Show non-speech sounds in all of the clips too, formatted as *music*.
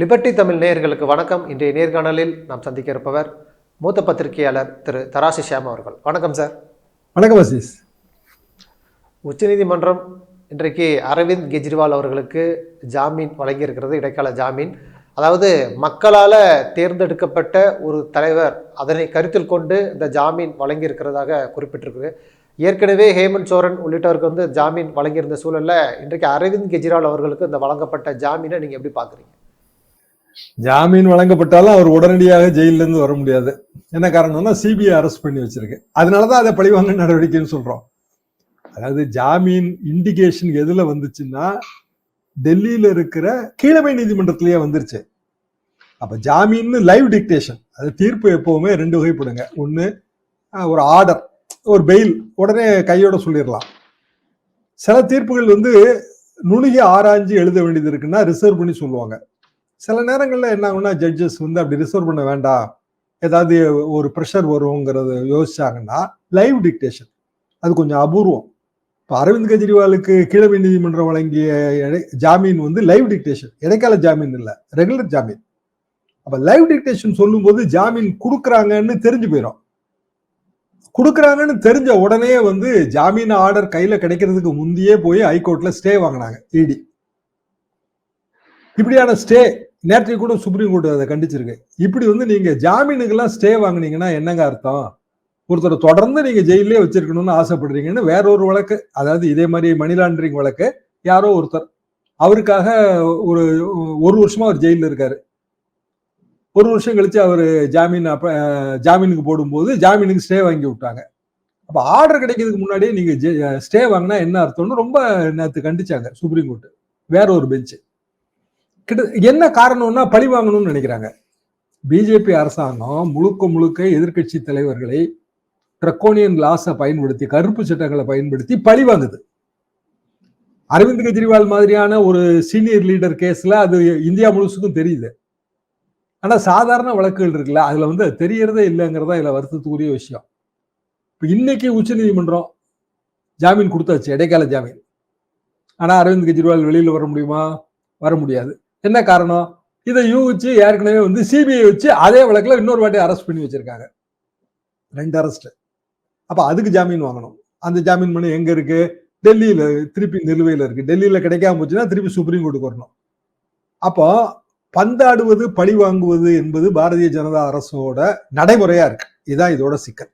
Liberty Tamil நேயர்களுக்கு வணக்கம். இன்றைய நேர்காணலில் நாம் சந்திக்க இருப்பவர் மூத்த பத்திரிகையாளர் திரு தராசி ஷியாம் அவர்கள். வணக்கம் சார் வணக்கம் அசீஸ். உச்சநீதிமன்றம் இன்றைக்கு அரவிந்த் கெஜ்ரிவால் அவர்களுக்கு ஜாமீன் வழங்கியிருக்கிறது இடைக்கால ஜாமீன். அதாவது மக்களால் தேர்ந்தெடுக்கப்பட்ட ஒரு தலைவர் அதனை கருத்தில் கொண்டு இந்த ஜாமீன் வழங்கியிருக்கிறதாக குறிப்பிட்டிருக்கு ஏற்கனவே ஹேமந்த் சோரன் உள்ளிட்டவருக்கு வந்து ஜாமீன் வழங்கியிருந்த சூழல்ல இன்றைக்கு அரவிந்த் கெஜ்ரிவால் அவர்களுக்கு இந்த வழங்கப்பட்ட ஜாமீனை நீங்கள் எப்படி பார்க்குறீங்க ஜாமீன் வழங்கப்பட்டாலும் அவர் உடனடியாக ஜெயிலிருந்து வர முடியாது. என்ன காரணம்னா சிபிஐ அரெஸ்ட் பண்ணி வச்சிருக்கு. அதனாலதான் அதை பழிவாங்க நடவடிக்கைன்னு சொல்றோம். அதாவது ஜாமீன் இண்டிகேஷன் எதுல வந்துச்சுன்னா டெல்லியில இருக்கிற கீழமை நீதிமன்றத்திலேயே வந்துருச்சு. அப்ப ஜாமீன் லைவ் டிக்டேஷன். அது தீர்ப்பு எப்பவுமே ரெண்டு வகைப்படுங்க. ஒன்னு ஒரு ஆர்டர் ஒரு பெயில் உடனே கையோட சொல்லிடலாம். சில தீர்ப்புகள் வந்து நுணுகி ஆராய்ஞ்சு எழுத வேண்டியது இருக்குன்னா ரிசர்வ் பண்ணி சொல்லுவாங்க. சில நேரங்களில் என்ன ஆகும்னா ஜட்ஜஸ் வந்து அப்படி ரிசர்வ் பண்ண வேண்டாம். ஏதாவது ஒரு ப்ரெஷர் வருங்கிறத யோசிச்சாங்கன்னா லைவ் டிக்டேஷன் அது கொஞ்சம் அபூர்வம். இப்போ அரவிந்த் கெஜ்ரிவாலுக்கு கீழமை நீதிமன்றம் வழங்கிய ஜாமீன் வந்து லைவ் டிக்டேஷன் இடைக்கால ஜாமீன் இல்லை ரெகுலர் ஜாமீன். அப்போ லைவ் டிக்டேஷன் சொல்லும்போது ஜாமீன் கொடுக்குறாங்கன்னு தெரிஞ்சு போயிடும் கொடுக்குறாங்கன்னு தெரிஞ்ச உடனே வந்து ஜாமீன் ஆர்டர் கையில் கிடைக்கிறதுக்கு முந்தையே போய் ஹைகோர்ட்டில் ஸ்டே வாங்கினாங்க இடி இப்படியான ஸ்டே நேற்றைக்கு கூட சுப்ரீம் கோர்ட் அதை கண்டிச்சிருக்கு. இப்படி வந்து நீங்க ஜாமீனுக்கெல்லாம் ஸ்டே வாங்கினீங்கன்னா என்னங்க அர்த்தம்? ஒருத்தரை தொடர்ந்து நீங்க ஜெயிலே வச்சிருக்கணும்னு ஆசைப்படுறீங்கன்னு வேற ஒரு வழக்கு அதாவது இதே மாதிரி மணி லாண்டரிங் வழக்கு யாரோ ஒருத்தர். அவருக்காக ஒரு ஒரு வருஷமா அவர் ஜெயிலில் இருக்காரு. ஒரு வருஷம் கழிச்சு அவர் ஜாமீன் அப்ப ஜாமீனுக்கு போடும்போது ஜாமீனுக்கு ஸ்டே வாங்கி விட்டாங்க. அப்ப ஆர்டர் கிடைக்கிறதுக்கு முன்னாடியே நீங்க ஸ்டே வாங்கினா என்ன அர்த்தம்னு ரொம்ப நேற்று கண்டிச்சாங்க சுப்ரீம் கோர்ட் வேற ஒரு பெஞ்சு கிட்ட என்ன காரணம்னா பழி வாங்கணும்னு நினைக்கிறாங்க. பிஜேபி அரசாங்கம் முழுக்க முழுக்க எதிர்க்கட்சி தலைவர்களை ட்ரக்கோனியன் லாஸை பயன்படுத்தி கருப்பு சட்டங்களை பயன்படுத்தி பழி வாங்குது. அரவிந்த் கெஜ்ரிவால் மாதிரியான ஒரு சீனியர் லீடர் கேஸ்ல அது இந்தியா முழுசுக்கும் தெரியுது. ஆனா சாதாரண வழக்குகள் இருக்குல்ல அதுல வந்து தெரியறதே இல்லைங்கிறதா இதுல வருத்தத்துக்குரிய விஷயம். இப்போ இன்னைக்கு உச்சநீதிமன்றம் ஜாமீன் கொடுத்தாச்சு இடைக்கால ஜாமீன். ஆனா அரவிந்த் கெஜ்ரிவால் வெளியில வர முடியுமா? வர முடியாது. என்ன காரணம்? இதை யூகிச்சு ஏற்கனவே வந்து சிபிஐ வச்சு அதே வழக்கில் இன்னொரு வாட்டி அரெஸ்ட் பண்ணி வச்சிருக்காங்க. ரெண்டு அரெஸ்ட் அப்போ அதுக்கு ஜாமீன் வாங்கணும். அந்த ஜாமீன் மனு எங்கே இருக்கு? டெல்லியில் திருப்பி நிலுவையில் இருக்கு. டெல்லியில் கிடைக்காம போச்சுன்னா திருப்பி சுப்ரீம் கோர்ட்டுக்கு வரணும். அப்போ பந்தாடுவது பழி வாங்குவது என்பது பாரதிய ஜனதா அரசோட நடைமுறையா இருக்கு. இதுதான் இதோட சிக்கல்.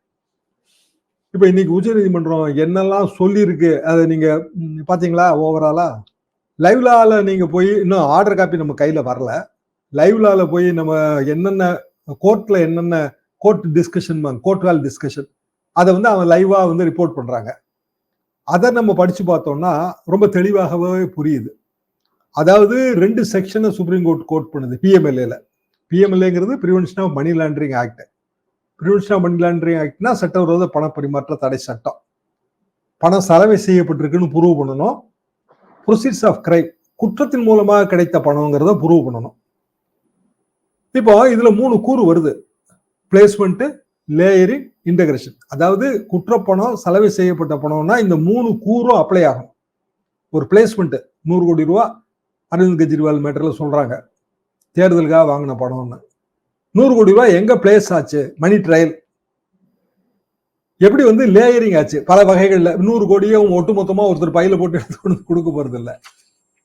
இப்போ இன்னைக்கு உச்சநீதிமன்றம் என்னெல்லாம் சொல்லியிருக்கு? அதை நீங்க பாத்தீங்களா? ஓவராலா லைவ்லால நீங்கள் போய் இன்னும் ஆர்டர் காப்பி நம்ம கையில் வரல. லைவ்லால போய் நம்ம என்னென்ன கோர்ட்டில் என்னென்ன கோர்ட் டிஸ்கஷன் கோர்ட் வேல் டிஸ்கஷன் அதை வந்து அவன் லைவாக வந்து ரிப்போர்ட் பண்ணுறாங்க அதை நம்ம படித்து பார்த்தோம்னா ரொம்ப தெளிவாகவே புரியுது. அதாவது ரெண்டு செக்ஷனை சுப்ரீம் கோர்ட் கோட் பண்ணுது பிஎம்எல்ஏல பிஎம்எல்ஏங்கிறது prevention of money laundering act prevention of money laundering ஆக்ட்னா சட்டவிரோத பண பரிமாற்ற தடை சட்டம். பணம் சலவை செய்யப்பட்டிருக்குன்னு ப்ரூவ் பண்ணணும். ப்ரொசீட்ஸ் ஆஃப் கிரைம் குற்றத்தின் மூலமாக கிடைத்த பணங்கிறத ப்ரூவ் பண்ணணும். இப்போ இதுல மூணு கூறு வருது. பிளேஸ்மெண்ட்டு லேயரிங் இன்டகிரேஷன் அதாவது குற்றப்பணம் செலவு செய்யப்பட்ட பணம்னா இந்த மூணு கூறும் அப்ளை ஆகும். ஒரு பிளேஸ்மெண்ட்டு நூறு கோடி ரூபா அரவிந்த் கெஜ்ரிவால் மேட்டரில் சொல்கிறாங்க தேர்தலுக்காக வாங்கின பணம்னு. நூறு கோடி ரூபா எங்கே பிளேஸ் ஆச்சு? மணி ட்ரையல் எப்படி வந்து லேயரிங் ஆச்சு? பல வகைகள்ல. நூறு கோடியும் ஒட்டுமொத்தமா ஒருத்தர் பையில போட்டு எடுத்து கொண்டு கொடுக்க போறது இல்ல.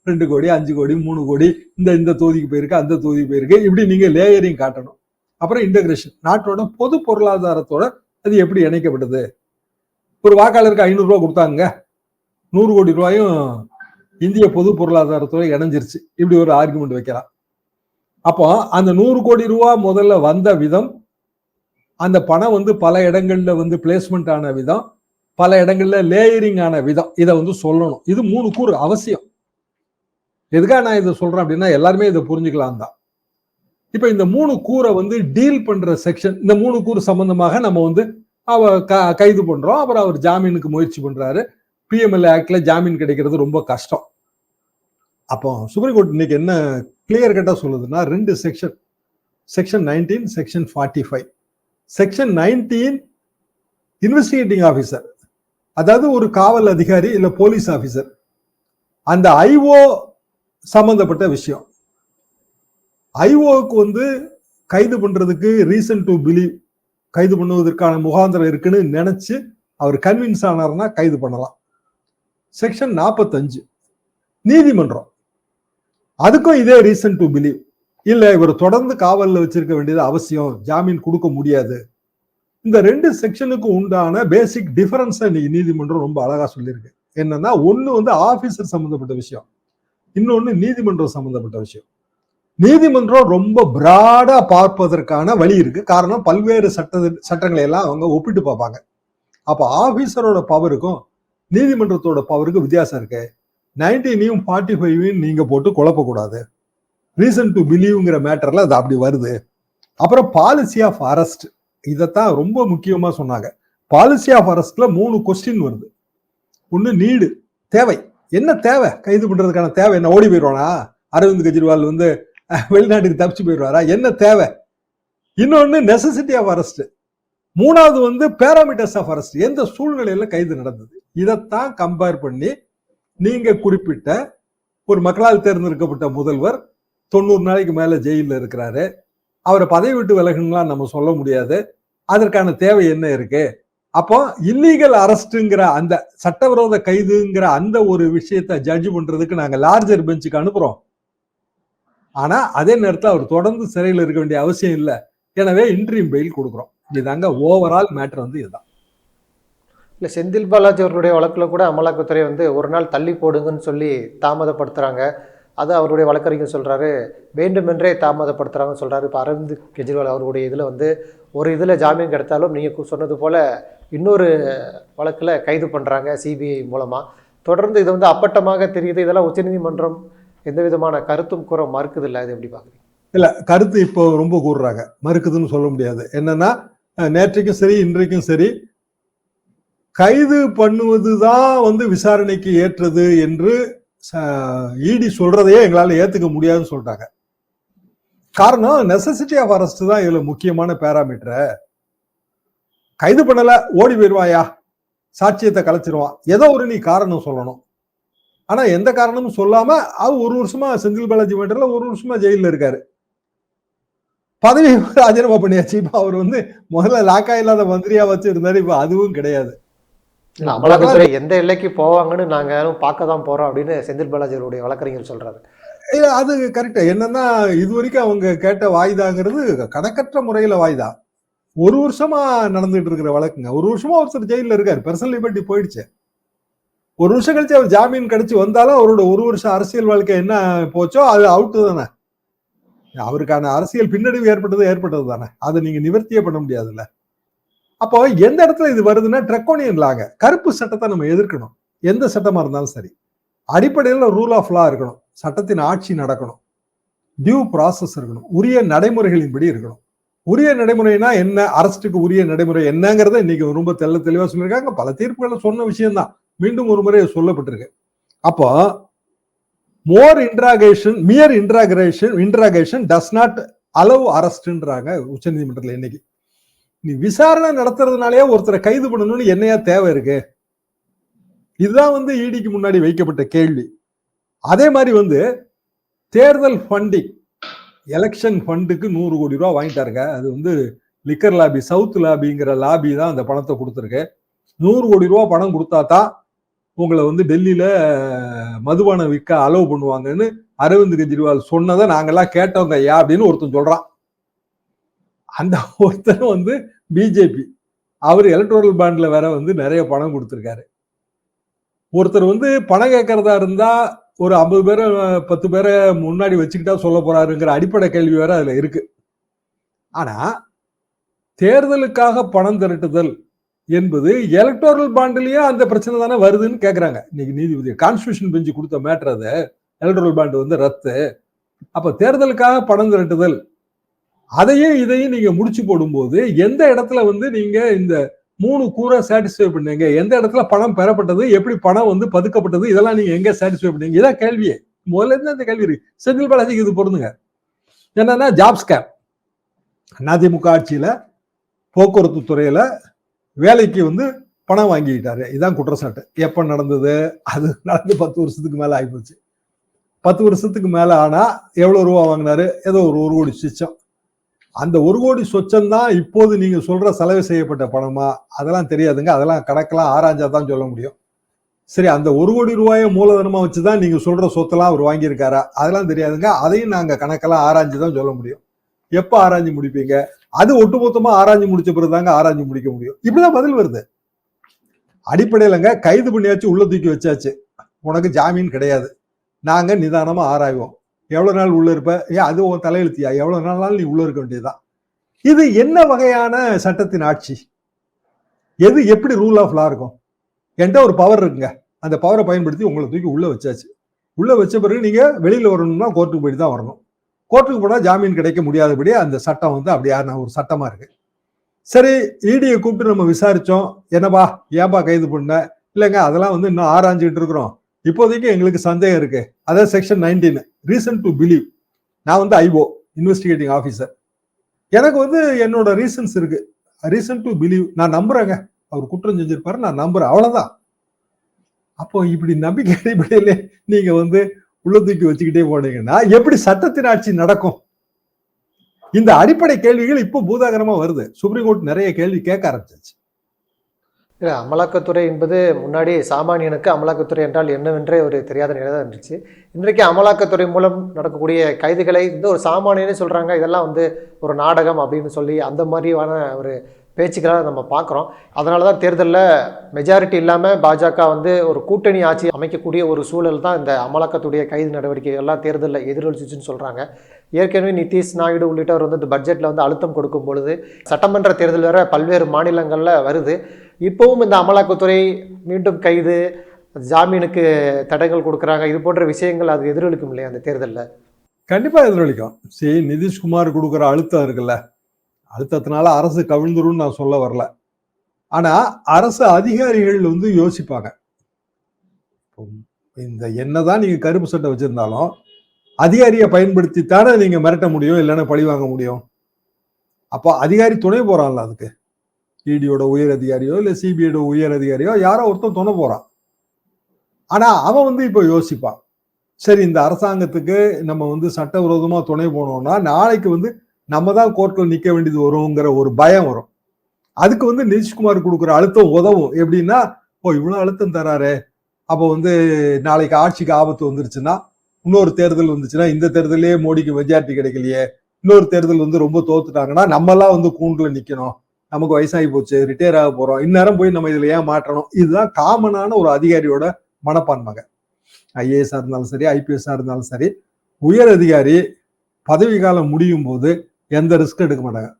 ரெண்டு கோடி அஞ்சு கோடி மூணு கோடி இந்த இந்த தொகுதிக்கு போயிருக்கு அந்த தொகுதிக்கு போயிருக்கு. இப்படி நீங்க லேயரிங் காட்டணும். அப்புறம் இன்டகிரேஷன் நாட்டோட பொது பொருளாதாரத்தோட அது எப்படி இணைக்கப்பட்டது? ஒரு வாக்காளருக்கு ஐநூறுரூவா கொடுத்தாங்க. நூறு கோடி ரூபாயும் இந்திய பொது பொருளாதாரத்தோட இணைஞ்சிருச்சு. இப்படி ஒரு ஆர்குமெண்ட் வைக்கலாம். அப்போ அந்த நூறு கோடி ரூபா முதல்ல வந்த விதம் அந்த பணம் வந்து பல இடங்கள்ல வந்து பிளேஸ்மெண்ட் ஆன விதம் பல இடங்கள்ல லேயரிங் ஆன விதம். இதை வந்து சொல்லணும். இது மூணு கூறு அவசியம். எதுக்காக நான் இதை சொல்றேன் அப்படின்னா எல்லாருமே இதை புரிஞ்சுக்கலாம் தான். இப்ப இந்த மூணு கூரை வந்து டீல் பண்ற செக்ஷன் இந்த மூணு கூறு சம்பந்தமாக நம்ம வந்து அவர் க- கைது பண்றோம். அப்புறம் அவர் ஜாமீனுக்கு முயற்சி பண்றாரு. பிஎம்எல்ஏ ஆக்ட்ல ஜாமீன் கிடைக்கிறது ரொம்ப கஷ்டம். அப்போ சுப்ரீம் கோர்ட் இன்னைக்கு என்ன கிளியர் கட்டா சொல்லுதுன்னா ரெண்டு section section nineteen section forty five section nineteen investigating officer அதாவது ஒரு காவல் அதிகாரி இல்லை போலீஸ் ஆஃபீஸர் அந்த ஐஓ சம்பந்தப்பட்ட விஷயம். ஐஓவுக்கு வந்து கைது பண்றதுக்கு ரீசன் டு பிலீவ் கைது பண்ணுவதற்கான முகாந்திரம் இருக்குன்னு நினைச்சு அவர் கன்வின்ஸ் ஆனார்னா கைது பண்ணலாம். செக்ஷன் நாற்பத்தஞ்சு நீதிமன்றம். அதுக்கும் இதே ரீசன் டு பிலீவ் இல்ல இவர் தொடர்ந்து காவலில் வச்சிருக்க வேண்டியது அவசியம். ஜாமீன் கொடுக்க முடியாது. இந்த ரெண்டு செக்ஷனுக்கு உண்டான பேசிக் டிஃபரன்ஸ் இன்னைக்கு நீதிமன்றம் ரொம்ப அழகா சொல்லியிருக்கு. என்னன்னா ஒண்ணு வந்து ஆபீசர் சம்பந்தப்பட்ட விஷயம். இன்னொன்னு நீதிமன்றம் சம்பந்தப்பட்ட விஷயம். நீதிமன்றம் ரொம்ப பிராடா பார்ப்பதற்கான வழி இருக்கு. காரணம் பல்வேறு சட்ட சட்டங்களை எல்லாம் அவங்க ஒப்பிட்டு பார்ப்பாங்க. அப்ப ஆபீசரோட பவருக்கும் நீதிமன்றத்தோட பவருக்கும் வித்தியாசம் இருக்கு. நைன்டீனையும் ஃபார்ட்டி ஃபைவையும் நீங்க போட்டு குழப்பக்கூடாது. ரீசன் டு பிலீவ்ங்கிற மேட்டர்ல அது அப்படி வருது. அப்புறம் பாலிசி ஆஃப் அரெஸ்ட் இதைத்தான் ரொம்ப முக்கியமா சொன்னாங்க. பாலிசி ஆஃப் அரெஸ்ட்ல மூணு கொஸ்டின் வருது. ஒன்று நீடு தேவை. என்ன தேவை? கைது பண்றதுக்கான தேவை என்ன? ஓடி போயிடுவானா? அரவிந்த் கெஜ்ரிவால் வந்து வெளிநாட்டுக்கு தப்பிச்சு போயிடுவாரா? என்ன தேவை? இன்னொன்று நெசசிட்டி ஆஃப் அரெஸ்ட் மூணாவது வந்து பேராமீட்டர்ஸ் ஆஃப் அரெஸ்ட் எந்த சூழ்நிலையில கைது நடந்தது? இதைத்தான் கம்பேர் பண்ணி நீங்க குறிப்பிட்ட ஒரு மக்களால் தேர்ந்தெடுக்கப்பட்ட முதல்வர் தொண்ணூறு நாளைக்கு மேல ஜெயிலில் இருக்கிறாரு. அவரை பதவி விட்டு விலகணும்லாம் நம்ம சொல்ல முடியாது. அதற்கான தேவை என்ன இருக்கு? அப்போ இல்லீகல் அரஸ்ட்டுங்கிற அந்த சட்டவிரோத கைதுங்கிற அந்த ஒரு விஷயத்தை ஜட்ஜ் பண்றதுக்கு நாங்க லார்ஜர் பெஞ்சுக்கு அனுப்புறோம். ஆனா அதே நேரத்தில் அவர் தொடர்ந்து சிறையில் இருக்க வேண்டிய அவசியம் இல்லை. எனவே இன்ட்ரீம் பெயில் கொடுக்குறோம். இதுதாங்க ஓவரால் மேட்டர் வந்து இதுதான். இல்லை செந்தில் பாலாஜி அவர்களுடைய வழக்கில் கூட அமலாக்கத்துறை வந்து ஒரு நாள் தள்ளி போடுங்கன்னு சொல்லி தாமதப்படுத்துகிறாங்க அது அவருடைய வழக்கறிஞர் சொல்கிறாரு வேண்டுமென்றே தாமதப்படுத்துகிறாங்கன்னு சொல்கிறாரு இப்போ அரவிந்த் கெஜ்ரிவால் அவருடைய இதில் வந்து ஒரு இதில் ஜாமீன் கிடைத்தாலும் நீங்கள் சொன்னது போல் இன்னொரு வழக்கில் கைது பண்ணுறாங்க சிபிஐ மூலமாக தொடர்ந்து இது வந்து அப்பட்டமாக தெரியுது. இதெல்லாம் உச்சநீதிமன்றம் எந்த விதமான கருத்தும் கூற மறுக்குது இல்லை அது எப்படி பார்க்குறீங்க இல்லை கருத்து இப்போ ரொம்ப கூறுறாங்க. மறுக்குதுன்னு சொல்ல முடியாது. என்னன்னா நேற்றைக்கும் சரி இன்றைக்கும் சரி கைது பண்ணுவது தான் வந்து விசாரணைக்கு ஏற்றது என்று இடி சொல்றதையே எங்களால் ஏத்துக்க முடியாதுன்னு சொல்லிட்டாங்க காரணம் நெசசிட்டி ஆஃப் அரெஸ்ட் தான் இதுல முக்கியமான பேராமீட்டர் கைது பண்ணல ஓடி போயிடுவாயா? சாட்சியத்தை கலைச்சிருவான். ஏதோ ஒரு நீ காரணம் சொல்லணும். ஆனா எந்த காரணமும் சொல்லாம அவர் ஒரு வருஷமா செந்தில் பாலாஜி மேட்டர்ல ஒரு வருஷமா ஜெயில இருக்காரு. பதவி ராஜினாமா பண்ணியாச்சு. இப்ப அவர் வந்து முதல்ல லாக்கா இல்லாத மந்திரியா வச்சு இருந்தாரு இப்ப அதுவும் கிடையாது. அமலாக்கத்துறை எந்த எல்லைக்கு போவாங்கன்னு நாங்க யாரும் பார்க்க தான் போறோம் அப்படின்னு செந்தில் பாலாஜி அவருடைய வழக்கறிஞர் சொல்றாரு. இல்ல, அது கரெக்ட் என்னன்னா இது வரைக்கும் அவங்க கேட்ட வாய்தாங்கிறது கணக்கற்ற முறையில வாய்தா. ஒரு வருஷமா நடந்துட்டு இருக்கிற வழக்குங்க. ஒரு வருஷமா ஒருத்தர் ஜெயில்ல இருக்காரு. பர்சனல் லிபர்ட்டி போயிடுச்சு. ஒரு வருஷம் கழிச்சு அவர் ஜாமீன் கிடைச்சு வந்தாலும் அவரோட ஒரு வருஷம் அரசியல் வாழ்க்கை என்ன போச்சோ அது அவுட்டு தானே. அவருக்கான அரசியல் பின்னடைவு ஏற்பட்டது ஏற்பட்டது தானே. அதை நீங்க நிவர்த்தியே பண்ண முடியாதுல்ல. அப்போ எந்த இடத்துல இது வருதுன்னா ட்ரெக்கோனியன் லாங்க கருப்பு சட்டத்தை நம்ம எதிர்க்கணும். எந்த சட்டமா இருந்தாலும் சரி. அடிப்படையில் ரூல் ஆஃப் லா இருக்கணும். சட்டத்தின் ஆட்சி நடக்கணும். டியூ ப்ராசஸ் இருக்கணும். உரிய நடைமுறைகளின்படி இருக்கணும். உரிய நடைமுறைனா என்ன? அரசுக்கு உரிய நடைமுறை என்னங்கிறத இன்னைக்கு ரொம்ப தெள்ள தெளிவாக சொல்லியிருக்காங்க. பல தீர்ப்புகளை சொன்ன விஷயம்தான். மீண்டும் ஒரு முறை சொல்லப்பட்டிருக்கு. அப்போ more interrogation mere interrogation interrogation does not allow அரஸ்ட்ன்றாங்க உச்சநீதிமன்றத்தில் இன்னைக்கு. நீ விசாரணை நடத்துறதுனாலே ஒருத்தரை கைது பண்ணணும்னு என்னையா தேவை இருக்கு? இதுதான் வந்து இடிக்கு முன்னாடி வைக்கப்பட்ட கேள்வி. அதே மாதிரி வந்து தேர்தல் ஃபண்டிங் எலெக்ஷன் ஃபண்டுக்கு நூறு கோடி ரூபா வாங்கிட்டாருங்க. அது வந்து லிக்கர் லாபி சவுத் லாபிங்கிற லாபி தான் அந்த பணத்தை கொடுத்துருக்கு. நூறு கோடி ரூபா பணம் கொடுத்தா தான் உங்களை வந்து டெல்லியில மதுபானம் விற்க அலோவ் பண்ணுவாங்கன்னு அரவிந்த் கெஜ்ரிவால் சொன்னதை நாங்கெல்லாம் கேட்டவங்க ஐயா அப்படின்னு ஒருத்தன் சொல்றான். அந்த *laughs* ஒருத்தர் வந்து பிஜேபி அவர் எலக்ட்ரல் பாண்ட்ல வேற வந்து நிறைய பணம் கொடுத்துருக்காரு. ஒருத்தர் வந்து பணம் கேட்கறதா இருந்தா ஒரு ஐம்பது பேரை பத்து பேரை முன்னாடி வச்சுக்கிட்டா சொல்ல போறாருங்கிற அடிப்படை கேள்வி வேற அதுல இருக்கு. ஆனா தேர்தலுக்காக பணம் திரட்டுதல் என்பது எலக்டோரல் பாண்டிலேயே அந்த பிரச்சனை தானே வருதுன்னு கேட்குறாங்க இன்னைக்கு நீதிபதி கான்ஸ்டியூஷன் பெஞ்சு கொடுத்த மேட்டர் அது எலக்டோரல் பாண்டு வந்து ரத்து. அப்போ தேர்தலுக்காக பணம் திரட்டுதல் அதையும் இதையும் நீங்க முடிச்சு போடும்போது எந்த இடத்துல வந்து நீங்க இந்த மூணு கூரை சாட்டிஸ்ஃபை பண்ணீங்க? எந்த இடத்துல பணம் பெறப்பட்டது? எப்படி பணம் வந்து பதுக்கப்பட்டது? இதெல்லாம் நீங்க எங்க சாட்டிஸ்ஃபை பண்ணீங்க? இதான் கேள்வியே. முதல்ல இருந்து அந்த கேள்வி இருக்கு. செந்தில் பாலாஜிக்கு இது பொருந்துங்க. என்னன்னா ஜாப் ஸ்கேம் அதிமுக ஆட்சியில போக்குவரத்து துறையில வேலைக்கு வந்து பணம் வாங்கிக்கிட்டாரு. இதான் குற்றச்சாட்டு. எப்ப நடந்தது? அது நடந்து பத்து வருஷத்துக்கு மேல ஆகிப்போச்சு பத்து வருஷத்துக்கு மேல ஆனா எவ்வளவு ரூபா வாங்கினாரு? ஏதோ ஒரு ஒரு கோடி சிச்சம். அந்த ஒரு கோடி சொச்சம் தான் இப்போது நீங்க சொல்ற செலவு செய்யப்பட்ட பணமா? அதெல்லாம் தெரியாதுங்க. அதெல்லாம் கணக்கெல்லாம் ஆராய்ஞ்சா தான் சொல்ல முடியும். சரி அந்த ஒரு கோடி ரூபாயை மூலதனமா வச்சுதான் நீங்க சொல்ற சொத்தெல்லாம் அவர் வாங்கியிருக்காரா? அதெல்லாம் தெரியாதுங்க. அதையும் நாங்க கணக்கெல்லாம் ஆராய்ஞ்சு தான் சொல்ல முடியும். எப்ப ஆராய்ஞ்சு முடிப்பீங்க? அது ஒட்டுமொத்தமா ஆராய்ஞ்சு முடிச்ச பிறகுதாங்க ஆராய்ஞ்சு முடிக்க முடியும். இப்படிதான் பதில் வருது. அடிப்படையிலங்க கைது பண்ணியாச்சு உள்ள தூக்கி வச்சாச்சு. உனக்கு ஜாமீன் கிடையாது. நாங்க நிதானமா ஆராய்வோம். எவ்வளவு நாள் உள்ள இருப்ப? ஏன் அது உன் தலையெழுத்தியா? எவ்வளவு நாள் நீ உள்ள இருக்க வேண்டியதுதான். இது என்ன வகையான சட்டத்தின் ஆட்சி? எது எப்படி ரூல் ஆஃப் லா இருக்கும்? என்கிட்ட ஒரு பவர் இருக்குங்க. அந்த பவரை பயன்படுத்தி உங்களை தூக்கி உள்ள வச்சாச்சு. உள்ள வச்ச பிறகு நீங்க வெளியில வரணும்னா கோர்ட்டுக்கு போயிட்டு தான் வரணும். கோர்ட்டுக்கு போனால் ஜாமீன் கிடைக்க முடியாதபடி அந்த சட்டம் வந்து அப்படியா ஒரு சட்டமா இருக்கு. சரி இடியை கூப்பிட்டு நம்ம விசாரிச்சோம். என்னப்பா ஏன்பா கைது பண்ண? இல்லைங்க அதெல்லாம் வந்து இன்னும் ஆராய்ஞ்சிக்கிட்டு இருக்கிறோம். இப்போதைக்கு எங்களுக்கு சந்தேகம் இருக்கு. அதான் section nineteen reason to believe நான் வந்து ஐஓ இன்வெஸ்டிகேட்டிங் ஆஃபீஸர் எனக்கு வந்து என்னோட ரீசன்ஸ் இருக்கு. ரீசன் டு பிலீவ் நான் நம்புறேங்க. அவர் குற்றம் செஞ்சிருப்பாரு நான் நம்புறேன். அவ்வளவுதான். அப்போ இப்படி நம்பிக்கை அடிப்படையில நீங்க வந்து உள்ள தூக்கி வச்சுக்கிட்டே போனீங்கன்னா எப்படி சட்டத்தின் ஆட்சி நடக்கும்? இந்த அடிப்படை கேள்விகள் இப்போ பூதாகரமா வருது. சுப்ரீம் கோர்ட் நிறைய கேள்வி கேட்க ஆரம்பிச்சிச்சு. இல்லை அமலாக்கத்துறை என்பது முன்னாடி சாமானியனுக்கு அமலாக்கத்துறை என்றால் என்னவென்றே ஒரு தெரியாத நிலை தான் இருந்துச்சு. இன்றைக்கு அமலாக்கத்துறை மூலம் நடக்கக்கூடிய கைதுகளை வந்து ஒரு சாமானியனே சொல்கிறாங்க இதெல்லாம் வந்து ஒரு நாடகம் அப்படின்னு சொல்லி அந்த மாதிரியான ஒரு பேச்சுக்களாக நம்ம பார்க்குறோம். அதனால தான் தேர்தலில் மெஜாரிட்டி இல்லாமல் பாஜக வந்து ஒரு கூட்டணி ஆட்சி அமைக்கக்கூடிய ஒரு சூழல் தான் இந்த அமலாக்கத்துடைய கைது நடவடிக்கைகள்லாம் தேர்தலில் எதிரொலிச்சிச்சுன்னு சொல்கிறாங்க ஏற்கனவே நிதிஷ் நாயுடு உள்ளிட்டவர் வந்து இந்த பட்ஜெட்டில் வந்து அழுத்தம் கொடுக்கும் பொழுது சட்டமன்ற தேர்தல் வேறு பல்வேறு மாநிலங்களில் வருது. இப்போவும் இந்த அமலாக்கத்துறை மீண்டும் கைது ஜாமீனுக்கு தடங்கள் கொடுக்குறாங்க. இது போன்ற விஷயங்கள் அது எதிரொலிக்கும் இல்லையா அந்த தேர்தலில்? கண்டிப்பாக எதிரொலிக்கும். சரி நிதிஷ்குமார் கொடுக்குற அழுத்தம் இருக்குல்ல. அழுத்தத்தினால அரசு கவிழ்ந்துரும்னு நான் சொல்ல வரல. ஆனா அரசு அதிகாரிகள் வந்து யோசிப்பாங்க. இந்த என்னதான் நீங்க கருப்பு சட்டை வச்சிருந்தாலும் அதிகாரியை பயன்படுத்தி தானே நீங்க மிரட்ட முடியும் இல்லைன்னா பழி வாங்க முடியும். அப்போ அதிகாரி துணை போறான்ல அதுக்கு. இடியோட உயர் அதிகாரியோ இல்லை சிபிஐயோட உயர் அதிகாரியோ யாரோ ஒருத்தன் துணை போறான். ஆனா அவன் வந்து இப்போ யோசிப்பான். சரி இந்த அரசாங்கத்துக்கு நம்ம வந்து சட்டவிரோதமா துணை போனோம்னா நாளைக்கு வந்து நம்ம தான் கோர்ட்டில் நிக்க வேண்டியது வருங்கிற ஒரு பயம் வரும். அதுக்கு வந்து நிதிஷ்குமார் கொடுக்குற அழுத்தம் உதவும். எப்படின்னா ஓ இவ்வளவு அழுத்தம் தராரு. அப்போ வந்து நாளைக்கு ஆட்சிக்கு ஆபத்து வந்துருச்சுன்னா இன்னொரு தேர்தல் வந்துச்சுன்னா இந்த தேர்தலே மோடிக்கு மெஜாரிட்டி கிடைக்கலையே. இன்னொரு தேர்தல் வந்து ரொம்ப தோத்துட்டாங்கன்னா நம்மலாம் வந்து கூண்டுல நிக்கணும். நமக்கு வயசாகி போச்சு ரிட்டையர் ஆக போறோம். இந்நேரம் போய் நம்ம இதுல ஏன் மாற்றணும்? இதுதான் காமனான ஒரு அதிகாரியோட மனப்பான்மைங்க. ஐஏஎஸ்ஆ இருந்தாலும் சரி ஐபிஎஸ்ஆ இருந்தாலும் சரி உயர் அதிகாரி பதவி காலம் முடியும் போது எந்த ரிஸ்க் எடுக்க மாட்டாங்க.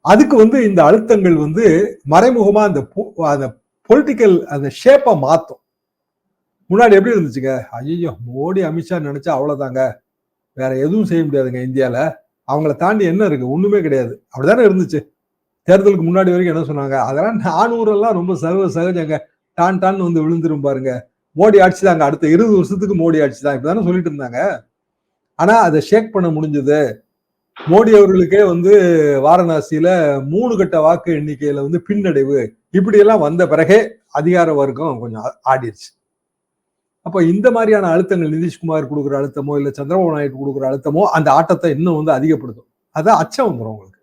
அதுக்கு வந்து இந்த அழுத்தங்கள் வந்து மறைமுகமா அந்த பொ- அந்த பொலிட்டிக்கல் அந்த ஷேப்பை மாத்தும். முன்னாடி எப்படி இருந்துச்சுங்க? ஐயோ மோடி அமித்ஷா நினைச்சா அவ்வளவுதாங்க. வேற எதுவும் செய்ய முடியாதுங்க இந்தியால. அவங்கள தாண்டி என்ன இருக்கு? ஒண்ணுமே கிடையாது. அப்படிதானே இருந்துச்சு. தேர்தலுக்கு முன்னாடி வரைக்கும் என்ன சொன்னாங்க? அதெல்லாம் நானூறு எல்லாம் ரொம்ப சர்வ சகஜங்க. டான் டான் வந்து விழுந்துரும் பாருங்க. மோடி ஆட்சி தாங்க அடுத்த இருபது வருஷத்துக்கு மோடி ஆட்சி தான் இப்படிதானே சொல்லிட்டு இருந்தாங்க. ஆனா அதை ஷேக் பண்ண முடிஞ்சது. மோடி அவர்களுக்கே வந்து வாரணாசியில மூணு கட்ட வாக்கு எண்ணிக்கையில வந்து பின்னடைவு. இப்படி எல்லாம் வந்த பிறகே அதிகார வர்க்கம் கொஞ்சம் ஆடிடுச்சு ஆடிருச்சு. அப்போ இந்த மாதிரியான அழுத்தங்கள் நிதிஷ்குமார் கொடுக்குற அழுத்தமோ இல்ல சந்திரபாபு நாயுடு கொடுக்குற அழுத்தமோ அந்த ஆட்டத்தை இன்னும் வந்து அதிகப்படுத்தும். அதான் அச்சம் வந்துடும் உங்களுக்கு.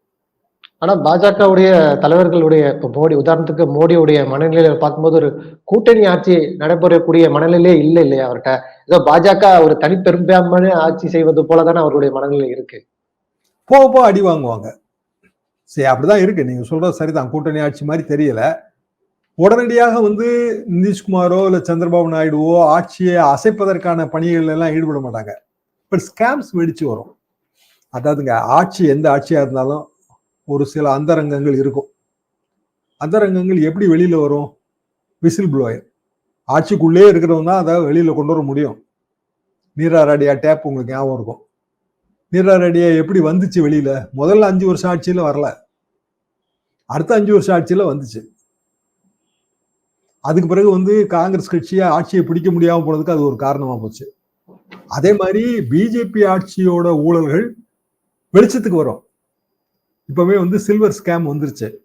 ஆனா பாஜகவுடைய தலைவர்களுடைய இப்போ மோடி உதாரணத்துக்கு மோடியுடைய மனநிலையில பார்க்கும்போது ஒரு கூட்டணி ஆட்சி நடைபெறக்கூடிய மனநிலையே இல்லை இல்லையா அவர்கிட்ட? ஏதோ பாஜக ஒரு தனிப்பெரும்பான்மையான ஆட்சி செய்வது போலதானே அவருடைய மனநிலை இருக்கு. போக போக அடி வாங்குவாங்க. சரி அப்படிதான் இருக்கு. நீங்க சொல்றது சரிதான். கூட்டணி ஆட்சி மாதிரி தெரியல. உடனடியாக வந்து நிதிஷ்குமாரோ இல்லை சந்திரபாபு நாயுடுவோ ஆட்சியை அசைப்பதற்கான பணிகள் எல்லாம் ஈடுபட மாட்டாங்க. பட் ஸ்கேம்ஸ் வெடிச்சு வரும். அதாவதுங்க ஆட்சி எந்த ஆட்சியா இருந்தாலும் ஒரு சில அந்தரங்கங்கள் இருக்கும். அந்தரங்கங்கள் எப்படி வெளியில வரும்? Whistle blower. ஆட்சிக்குள்ளே இருக்கிறவங்க தான் அதை வெளியில கொண்டு வர முடியும். நீராராடியா டேப் உங்களுக்கு ஞாபகம் இருக்கும். நீராரடியா எப்படி வந்துச்சு வெளியில? முதல்ல அஞ்சு வருஷம் ஆட்சியில வரல. அடுத்த அஞ்சு வருஷம் ஆட்சியில வந்துச்சு. அதுக்கு பிறகு வந்து காங்கிரஸ் கட்சியை ஆட்சியை பிடிக்க முடியாம போனதுக்கு அது ஒரு காரணமா போச்சு. அதே மாதிரி பிஜேபி ஆட்சியோட ஊழல்கள் வெளிச்சத்துக்கு வரும். இப்பவே வந்து சில்வர் ஸ்கேம் வந்துருச்சு.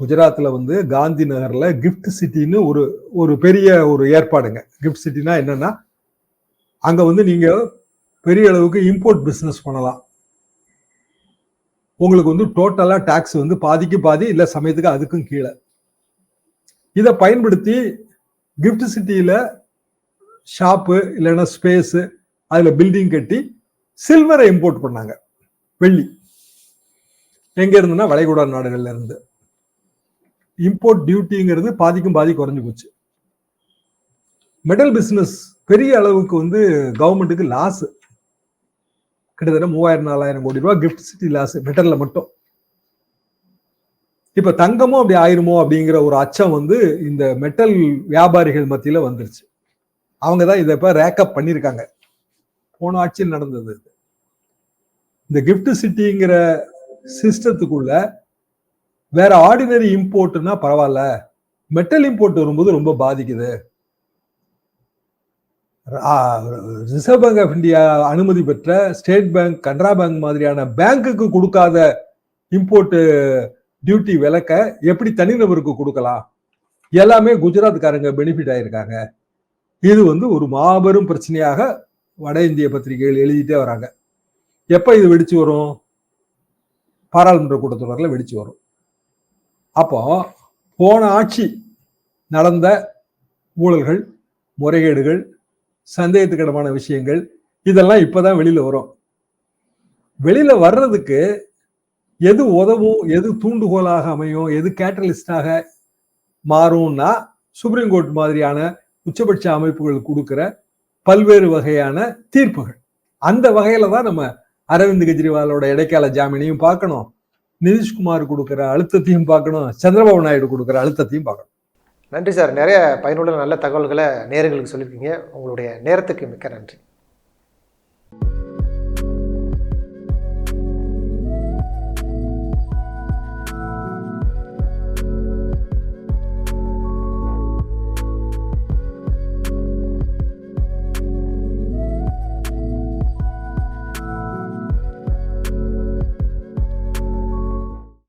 குஜராத்தில் வந்து காந்தி நகரில் கிஃப்ட் சிட்டின்னு ஒரு ஒரு பெரிய ஒரு ஏற்பாடுங்க. கிஃப்ட் சிட்டினா என்னன்னா அங்கே வந்து நீங்கள் பெரிய அளவுக்கு இம்போர்ட் பிஸ்னஸ் பண்ணலாம். உங்களுக்கு வந்து டோட்டலாக டேக்ஸ் வந்து பாதிக்கு பாதி இல்லை சமயத்துக்கு அதுக்கும் கீழே. இதை பயன்படுத்தி கிஃப்ட் சிட்டியில் ஷாப்பு இல்லைன்னா ஸ்பேஸு அதில் பில்டிங் கட்டி சில்வரை இம்போர்ட் பண்ணாங்க. வெள்ளி. எங்கே இருந்துன்னா வளைகுடா நாடுகள்ல இருந்து. இம்போர்ட் டியூட்டிங்கிறது பாதிக்கும் பாதி குறைஞ்சு போச்சு. மெட்டல் பிஸ்னஸ் பெரிய அளவுக்கு வந்து கவர்மெண்ட்டுக்கு லாஸ் கிட்டத்தட்ட மூவாயிரம் நாலாயிரம் கோடி ரூபாய் கிஃப்ட் சிட்டி லாஸ் மெட்டல்ல மட்டும். இப்ப தங்கமும் அப்படி ஆயிருமோ அப்படிங்கிற ஒரு அச்சம் வந்து இந்த மெட்டல் வியாபாரிகள் மத்தியில வந்துருச்சு. அவங்க தான் இதை இப்போ ரேக்கப் பண்ணியிருக்காங்க. போன ஆட்சியில் நடந்தது இது. இந்த கிஃப்ட் சிட்டிங்கிற சிஸ்டத்துக்குள்ள வேற ஆர்டினரி இம்போர்ட்னா பரவாயில்ல. மெட்டல் இம்போர்ட் வரும்போது ரொம்ப பாதிக்குது. ரிசர்வ் பேங்க் ஆஃப் இந்தியா அனுமதி பெற்ற ஸ்டேட் பேங்க் கனரா பேங்க் மாதிரியான பேங்க்குக்கு கொடுக்காத இம்போர்ட் டியூட்டி விலக்க எப்படி தனிநபருக்கு கொடுக்கலாம்? எல்லாமே குஜராத்காரங்க பெனிஃபிட் ஆயிருக்காங்க. இது வந்து ஒரு மாபெரும் பிரச்சனையாக வட இந்திய பத்திரிகைகள் எழுதிட்டே வராங்க. எப்போ இது வெடிச்சு வரும்? பாராளுமன்ற கூட்டத்தொடரில் வெடிச்சு வரும். அப்போ போன ஆட்சி நடந்த ஊழல்கள் முறைகேடுகள் சந்தேகத்துக்கிடமான விஷயங்கள் இதெல்லாம் இப்பதான் வெளியில வரும். வெளியில வர்றதுக்கு எது உதவும் எது தூண்டுகோலாக அமையும் எது கேட்டலிஸ்டாக மாறும்னா சுப்ரீம் கோர்ட் மாதிரியான உச்சபட்ச அமைப்புகள் கொடுக்கிற பல்வேறு வகையான தீர்ப்புகள். அந்த வகையில தான் நம்ம அரவிந்த் கெஜ்ரிவாலோட இடைக்கால ஜாமீனையும் பார்க்கணும். நிதிஷ்குமார் கொடுக்குற அழுத்தத்தையும் பார்க்கணும். சந்திரபாபு நாயுடு கொடுக்கிற அழுத்தத்தையும் பார்க்கணும். நன்றி சார். நிறைய பயனுள்ள நல்ல தகவல்களை நேர்களுக்கு சொல்லியிருக்கீங்க. உங்களுடைய நேரத்துக்கு மிக்க நன்றி.